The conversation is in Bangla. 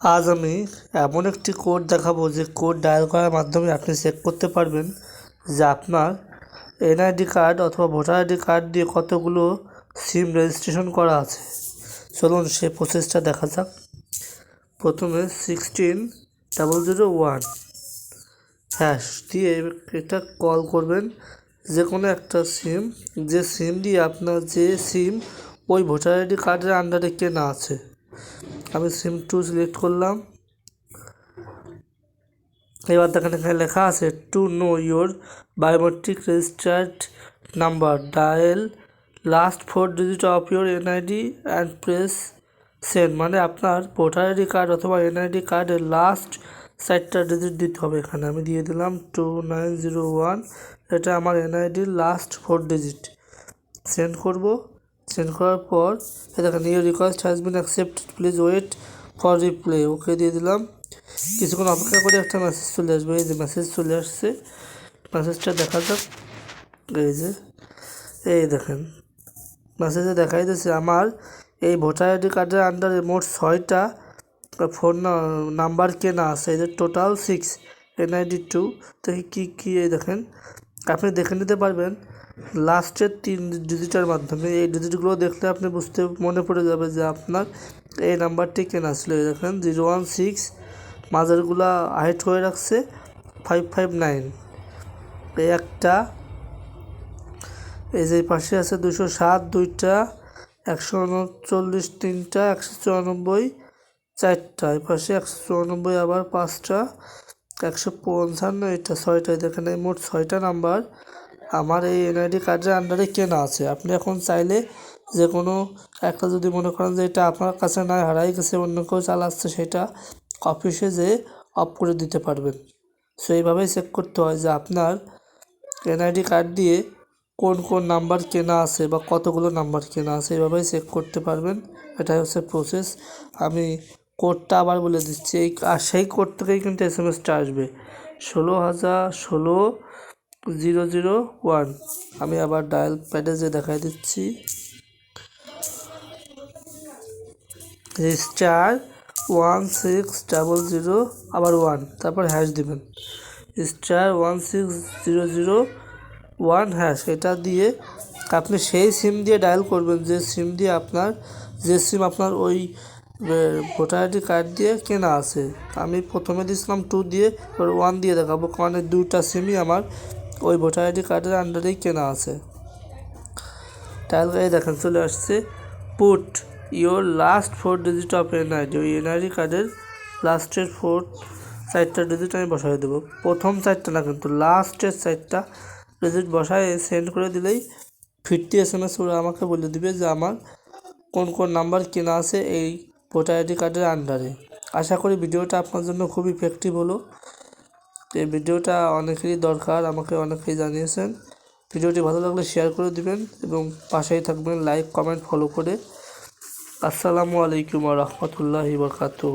আজ আমি এমন একটি কোড দেখাবো যে কোড ডায়াল করার মাধ্যমে আপনি চেক করতে পারবেন যে আপনার এনআইডি কার্ড অথবা ভোটার আইডি কার্ড দিয়ে কতগুলো সিম রেজিস্ট্রেশন করা আছে। চলুন সে প্রসেসটা দেখা যাক। প্রথমে sixteen double zero one hash দিয়ে এটা কল করবেন যে কোনো একটা সিম যে সিম দিয়ে আপনার যে সিম ওই ভোটার আইডি কার্ডের আন্ডারে কেনা আছে। আমি সিম টু সিলেক্ট করলাম। এবার দেখেন এখানে লেখা আছে to know your biometric registered number dial last four digit of your NID and press send মানে আপনার ভোটার আইডি কার্ড অথবা এনআইডি কার্ডের লাস্ট চারটা ডিজিট দিতে হবে। এখানে আমি দিয়ে দিলাম টু নাইন জিরো ওয়ান এটা আমার এনআইডির লাস্ট ফোর ডিজিট সেন্ড করব। সেন্ড করার পর এই দেখেন your request has been accepted please wait for reply okay দিয়ে দিলাম। কিছুক্ষণ অপেক্ষা করে একটা মেসেজ চলে আসবে। এই যে মেসেজ চলে আসছে। মেসেজটা দেখা যাক। এই যে, এই দেখেন। মেসেজে দেখাই দিচ্ছে আমার এই ভোটার আইডি কার্ডের আন্ডারে মোট ছয়টা ফোন নাম্বার কেনা আছে। এদের টোটাল সিক্স এনআইডি টু দেখি কী কী, এই দেখেন। আপনি দেখে নিতে পারবেন লাস্টের তিন ডিজিটের মাধ্যমে এই ডিজিটগুলো দেখলে আপনি বুঝতে মনে পড়ে যাবে যে আপনার এই নাম্বারটি কেনা ছিল দেখেন জিরো ওয়ান সিক্স মাজারগুলা হাইট হয়ে রাখছে ফাইভ ফাইভ নাইন এই একটা, এই যে পাশে আছে দুশো সাত, দুইটা, একশো উনচল্লিশ তিনটা, একশো চুরানব্বই, চারটা। এই পাশে একশো চুরানব্বই, আবার পাঁচটা। একশো পঞ্চান্ন, এটা ছয়টা দেখেন এই মোট ছয়টা নাম্বার। আমার এই এনআইডি কার্ডের আন্ডারে কেনা আছে। আপনি এখন চাইলে যে কোনো একটা যদি মনে করেন যে এটা আপনার কাছে না হারাই গেছে, অন্য কেউ চালাচ্ছে, সেটা অফিসে যেয়ে অফ করে দিতে পারবেন। সো এইভাবেই চেক করতে হয় যে আপনার এনআইডি কার্ড দিয়ে কোন কোন নাম্বার কেনা আছে বা কতগুলো নাম্বার কেনা আছে, এইভাবেই চেক করতে পারবেন। এটাই হচ্ছে প্রসেস আমি কোডটা আবার বলে দিচ্ছি, এই আর সেই কোড থেকেই কিন্তু এস এম এসটা আসবে। ষোলো হাজার ষোলো জিরো জিরো ওয়ান। আমি আবার ডায়াল প্যাডে যে দেখাই দিচ্ছি। Star one six double zero আবার ওয়ান তারপর হ্যাশ দিবেন। Star one six zero zero one hash এটা দিয়ে আপনি সেই সিম দিয়ে ডায়াল করবেন, যে সিম দিয়ে আপনার, যে সিম আপনার ওই ভোটার আইডি কার্ড দিয়ে কেনা আছে। আমি প্রথমে দিয়েছিলাম টু দিয়ে ওয়ান দিয়ে দেখাবো, কারণ দুটা সিমই আমার ওই ভোটার আইডি কার্ডের আন্ডারেই কেনা আছে। করে দেখেন, চলে আসছে put your last four digit of NID ওই এনআইডি কার্ডের লাস্টের ফোর চারটা ডিজিট আমি বসাই দেবো। প্রথম চারটা না কিন্তু লাস্টের চারটা ডিজিট বসায় সেন্ড করে দিলেই ফিরতি এস এম এস ওরা আমাকে বলে দিবে যে আমার কোন কোন নাম্বার কেনা আছে, এই ভোটার আইডি কার্ডের আন্ডারে আশা করি ভিডিওটা আপনার জন্য খুব ইফেক্টিভ হলো এই ভিডিওটা অনেকেরই দরকার, আমাকে অনেকেই জানিয়েছেন। ভিডিওটি ভালো লাগলে শেয়ার করে দিবেন এবং পাশেই থাকবেন লাইক কমেন্ট ফলো করে। আসসালামু আলাইকুম রহমতুল্লাহি বরকাতু